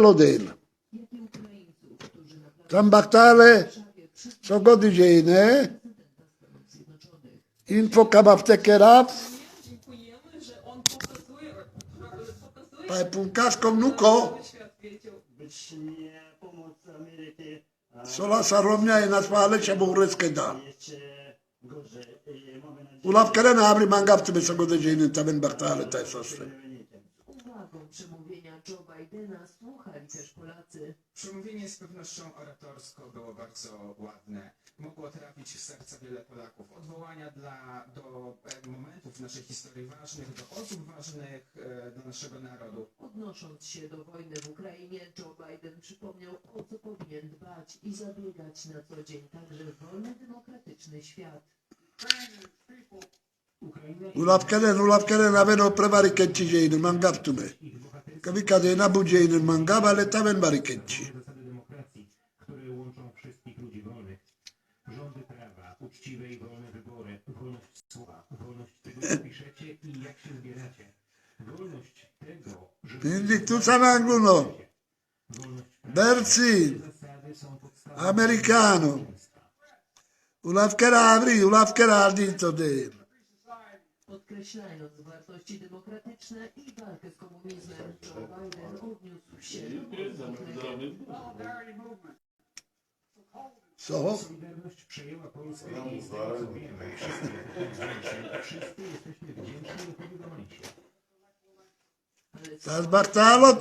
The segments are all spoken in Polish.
Lodin. Tam baktale są godziny. Info kabaptekera. Pajpunkaszką nuko. Sola saromnia i naswale się bułryskie da. Jeszcze gorzej. I mamy nadzieję, Ulaw kerena abri mangawcy są godziny. Tam baktale te sosy. Joe Bidena słuchali też Polacy. Przemówienie z pewnością oratorsko było bardzo ładne. Mogło trafić w serca wiele Polaków. Odwołania dla, do e, momentów w naszej historii ważnych, do osób ważnych e, dla naszego narodu. Odnosząc się do wojny w Ukrainie, Joe Biden przypomniał, o co powinien dbać i zabiegać na co dzień także wolny, demokratyczny świat. Keren, Nulapkane, nulapkane, naveno prevarichenci non mancava, Kamikade, nabu jane, mangaba, letamen barichenci. Quindi tu Sanangulo, Berzi, americano, Ulaf Kerari, Ulaf Kerari, detto Podkreślając wartości demokratyczne i walkę z komunizmem, Joe Biden odniósł się do Co? Solidarność przejęła Polskę i z tego co wiemy, wszyscy, wdzięczni, wszyscy jesteśmy wdzięczni Ruchowi Domońcie. ale Sas Bartalo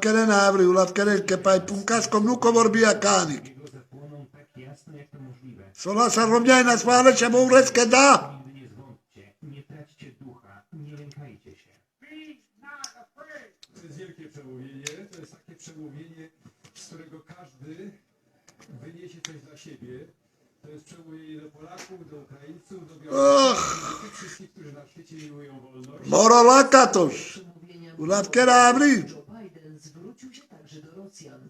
keren abri, keren nuko vorbia kanik. Możliwe. Sola saromnia i naswale się bułryskie da. Nie traćcie ducha, nie lękajcie się. To jest wielkie przemówienie. To jest takie przemówienie, z którego każdy wyniesie coś dla siebie. To jest przemówienie do Polaków, do Ukraińców, do Białorusinów, do tych wszystkich, którzy na świecie miłują wolność. Morolaka toż. Biden zwrócił się także do Rosjan.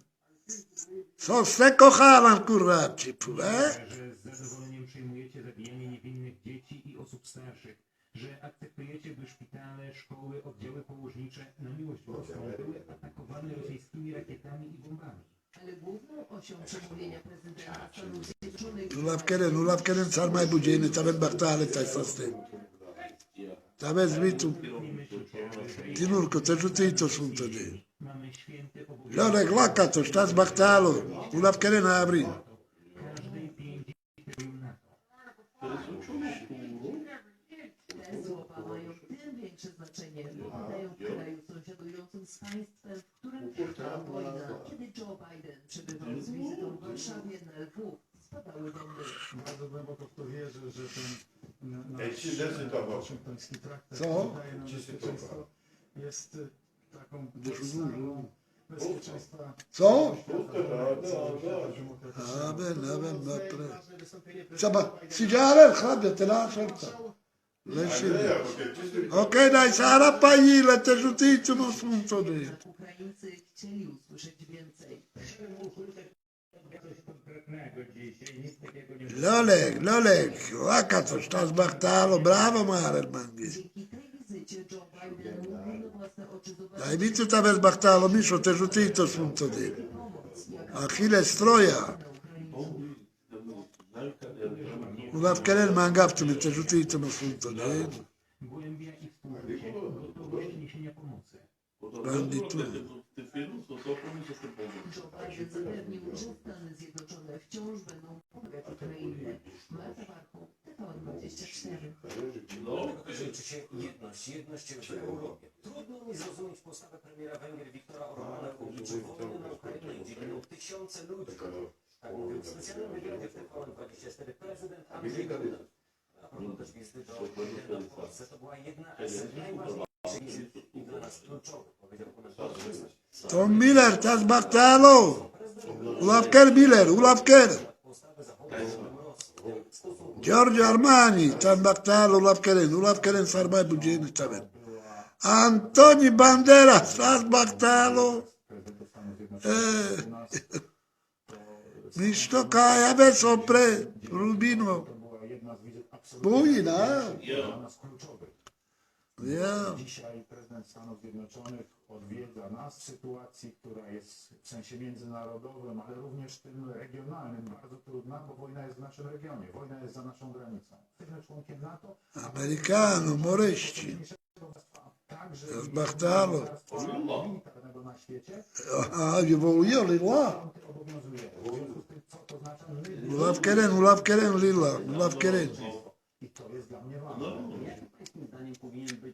Co se kochalam kurwa, pue? że z zadowoleniem przyjmujecie zabijanie niewinnych dzieci i osób starszych, że akceptujecie, by szpitale, szkoły, oddziały położnicze na miłość boską były atakowane rosyjskimi rakietami i bombami. Ale główną osią przemówienia prezydenta Stanów Zjednoczonych Ulaw keren, ulaw keren sarmaj budziejny, tam bartale te sosy. Tam zbitu. Tinurko, te rzuty to są to większe znaczenie, bo padają w kraju sąsiadującym z państwem, w którym trwa wojna. Kiedy Joe Biden przebywał z wizytą w Warszawie na spadały bomby. Bardzo głęboko w to wierzę, że ten nasz waszyngtoński traktat Co? daje nam bezpieczeństwo. Jest taką podstawą Są? Aby, nawet metre. Trzeba, sidziarę, chlebie, tyle szybko. Lecimy. Okej, daj Sara Paile, te rzutyjcie na słońce. Ukraińcy chcieli usłyszeć więcej. Lolek, Lolek, łaka coś, czas bachtało, brawo Marel Mangi. Dzięki tej wizycie John tu tam bartalo, miszo, te rzuty to są to de. pomoc, jaka Achille stroja. na Ukraińców. Ulaw keren mangawtumy, te rzuty to no są to de. Głębia i współczucie, gotowość niesienia pomocy. Banditu. Joe Biden zapewnił, że Stany Zjednoczone wciąż będą pomagać Ukrainie. Marta Warchoł, TVN24. Liczy się jedność, w Europie. Trudno mi zrozumieć postawę premiera Węgier Viktora Orbana w obliczu wojny na Ukrainie, gdzie giną tysiące ludzi. Tak mówił w specjalnym wywiadzie w TVN24 prezydent Andrzej Duda. A propos też wizyty do Bidena w Polsce, to była jedna z najważniejszych wizyt i dla nas kluczowych, powiedział komentator. Tom Miller, tas bartalo. Ulaw ker Miller, ulaw ker. Postawę Zachodu Giorgio Armani, tam bartalo, ulaw keren, ulaw keren sarmaj budziejny tamen. Antoni Banderas, tas bartalo. Eh, Misto kaja be sopre, Rubino. To była Ja. Dzisiaj prezydent Stanów Zjednoczonych odwiedza nas w sytuacji, która jest w sensie międzynarodowym, ale również tym regionalnym bardzo trudna, bo wojna jest w naszym regionie, wojna jest za naszą granicą. Jesteśmy członkiem NATO, Amerykano, moryści. także Z Bachtalu. militarnego na świecie, Aha, ewoluuje, lila. fronty obowiązuje. W związku z tym, co to znaczy? My Ulav keren, ulav keren, lila. Keren. I to jest dla mnie ważne.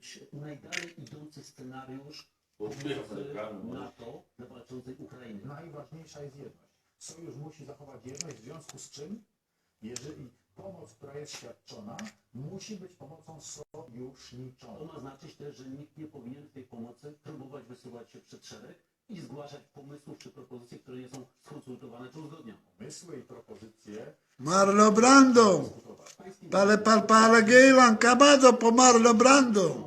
Być najdalej idący scenariusz pomocy NATO dla walczącej Ukrainy? Najważniejsza jest jedność. Sojusz musi zachować jedność, w związku z czym, jeżeli pomoc, która jest świadczona, musi być pomocą sojuszniczą. To ma znaczyć też, że nikt nie powinien w tej pomocy próbować wysuwać się przed szereg i zgłaszać pomysłów czy propozycji, które nie są skonsultowane czy uzgodnione. Pomysły i propozycje Marlo Brando. Pale pal pale gejlan, kabado po Marlo Brando.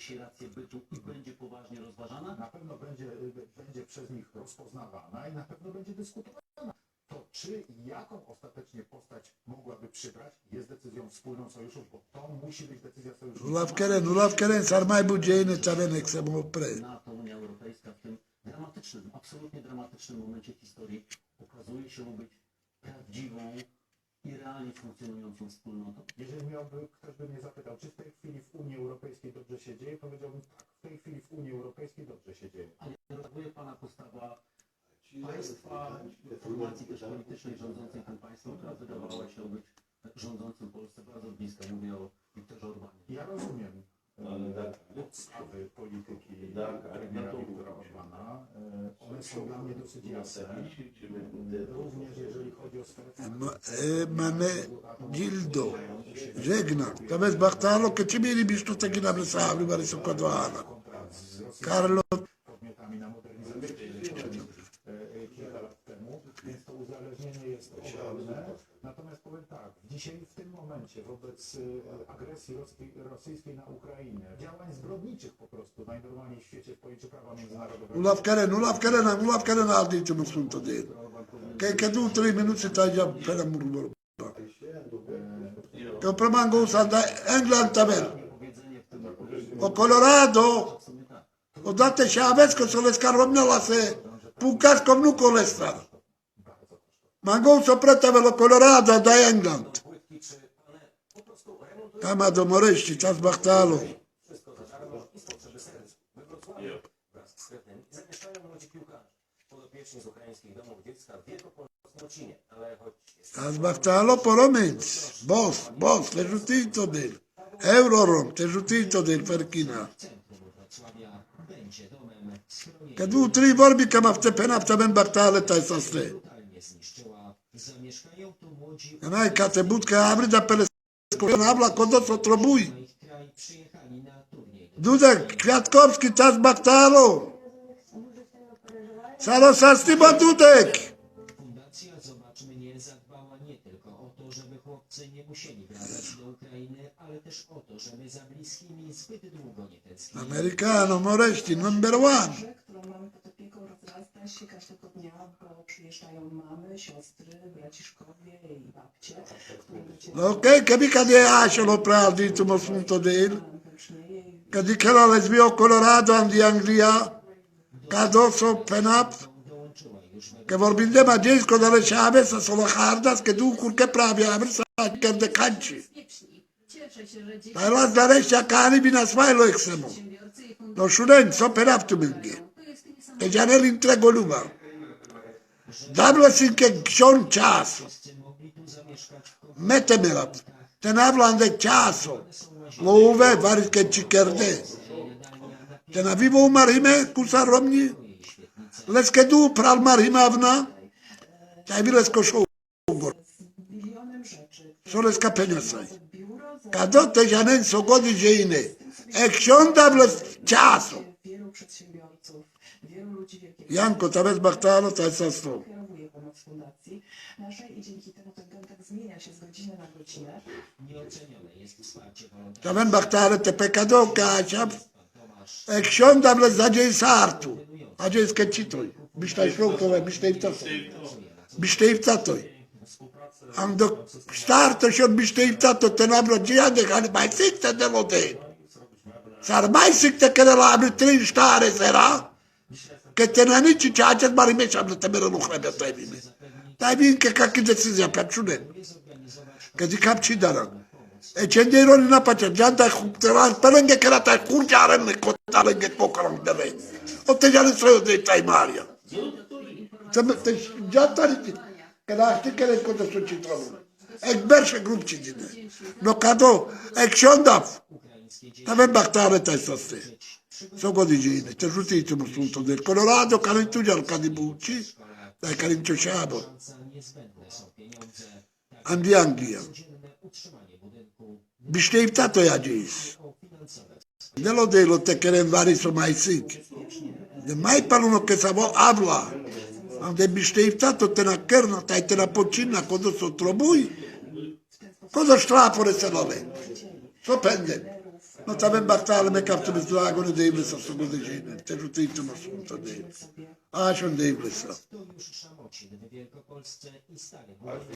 Dzisiaj rację bytu i będzie poważnie rozważana. na pewno będzie, będzie przez nich rozpoznawana i na pewno będzie dyskutowana. To czy i jaką ostatecznie postać mogłaby przybrać, jest decyzją wspólną sojuszów, bo to musi być decyzja keren, ulav keren, sarmaj budziejny, czarenek se mu opre. NATO, Unia Europejska w tym dramatycznym, absolutnie dramatycznym momencie historii okazuje się być prawdziwą i realnie funkcjonującą wspólnotą. Jeżeli miałby, ktoś by mnie zapytał, czy w tej chwili w Unii Europejskiej dobrze się dzieje, powiedziałbym tak, w tej chwili w Unii Europejskiej dobrze się dzieje. Ale reaguje Pana postawa państwa, formacji też politycznej rządzącej tym państwem, która wydawała się być rządzącym Polsce bardzo bliska. Mówię o Viktorze Orbanie. Ja rozumiem e, podstawy polityki premiera Viktora Orbana. E, one są dla mnie dosyć jasne. Również jeżeli chodzi o sferę Ma- e, Mamy dildo. Żegnam. To bez Bartalo, che ci mi ribistu taki na blesavli, bari dzisiaj w tym momencie wobec e, agresji rosyjskiej, na Ukrainę, działań zbrodniczych po prostu najnormalniej w świecie w pojęciu prawa międzynarodowego, ulav keren, ulav keren, ulav keren, aldi ćemo sunto del. Che che tu tre minuti stai già per amor. Che promango usando England tamen. Powiedzenie w tym opowiedzi O Colorado, o date Chavez, se le scarrognala se pucas com nu colestar. Mango sopratavelo Colorado da England. Kama do Moreści, czas Bachtalu. Czas Bachtalo Poromiec. Bos, bos, terzutil to dyl. Eurorom, terzutil to dyl Perkina. Kiedy utryj borbi kama wtepena, wtepen Bachtale tajsasty. zamieszkają tu młodzi... Anaj, kate budka, abryda pele da per le habla kodo sotrobuj. na ich kraj przyjechali na turniej. Dudek, Kwiatkowski, czas Bartalo. Salo Sastiba Dudek. Fundacja Zobacz Mnie zadbała nie tylko o to, żeby chłopcy nie musieli wracać do Ukrainy, ale też o to, żeby za bliskimi zbyt długo nie tęsknili. Americano, moreści, number one. Rozrasta się każdego dnia, bo przyjeżdżają mamy, siostry, braciszkowie i babcie, które docierają Ok, che mica di asciolo praldi tu sunto del. nam pęcznieje i Che di che la lesbio Colorado andi Anglia. Cadoso penap. Dołączyła już Che vorbinde ma disco dalle Chavez a solo hardas che tu curche pravi abri sa che de canci. Bezpieczni. Cieszę się, że dzieci Dai la degeneră întregul lume. Dávalo si ke kšon času. Metemila. Te navlande časo. Louve varike čikerde. Te na vivo marime kusa romni. Leske du pral marimavna. Te vi lesko šou. Soleska penjasaj. Kado te žanen so godi žejne. E kšon dávalo časo. Janko, Tabes Bachtalo, Tajsa Stół. Fundacji naszej i dzięki temu ten kontakt zmienia się z godziny na godzinę. Nieocenione jest wsparcie wolontariuszy. Tamen Bachtalo, TPK do Kacia, Ksiądz dla zadziej sartu. A gdzie jest kecitoj? Myślaj ślubkowe, myślaj wcatoj. Myślaj wcatoj. Am do startă și obișnuit tată, te n-am răgea de care mai țintă de model. S-ar mai sicte că de la abitrin ștare zera. ከጨናንች ቻቸት ማሪሜሽ አምለተመረ ኖክረ ቢያታይቢሜ ታይቢን ከካክን ዘክስዝ ያፒያችሁነን ከዚህ ካብቺ ይዳራል ቸንዴሮን እና ፓቸር ጃንታ ኩፕተራን ተለንገ ከራታ ኩርጃ አረን ቆጣ ለንገ ፖከራም ደረይ ኦተጃን ስለ ታይ ማሪያ ተመተሽ ጃንታ ልጅ ከዳርቲ ከለ ቆተሶች ይጥራሉ эгберше групчи дине но кадо экшондав таве бактаре тайсасте Sono dicendo, c'è giustissimo assunto del Colorado, Calentugiano Cadibucci, dai Calentugiano. Andiamo via. Byste im agis. jadis. Delo delo te kerem vari mai majsik. De mai parlano che savo avla. Ande byste im te na kerna, taj te na počina, kodo so trobuj. Cosa štrapore se lo love. So pendem. No tam bartale me kaptu bez lagone dejble sa so gode žine. Te žuti tu no sunto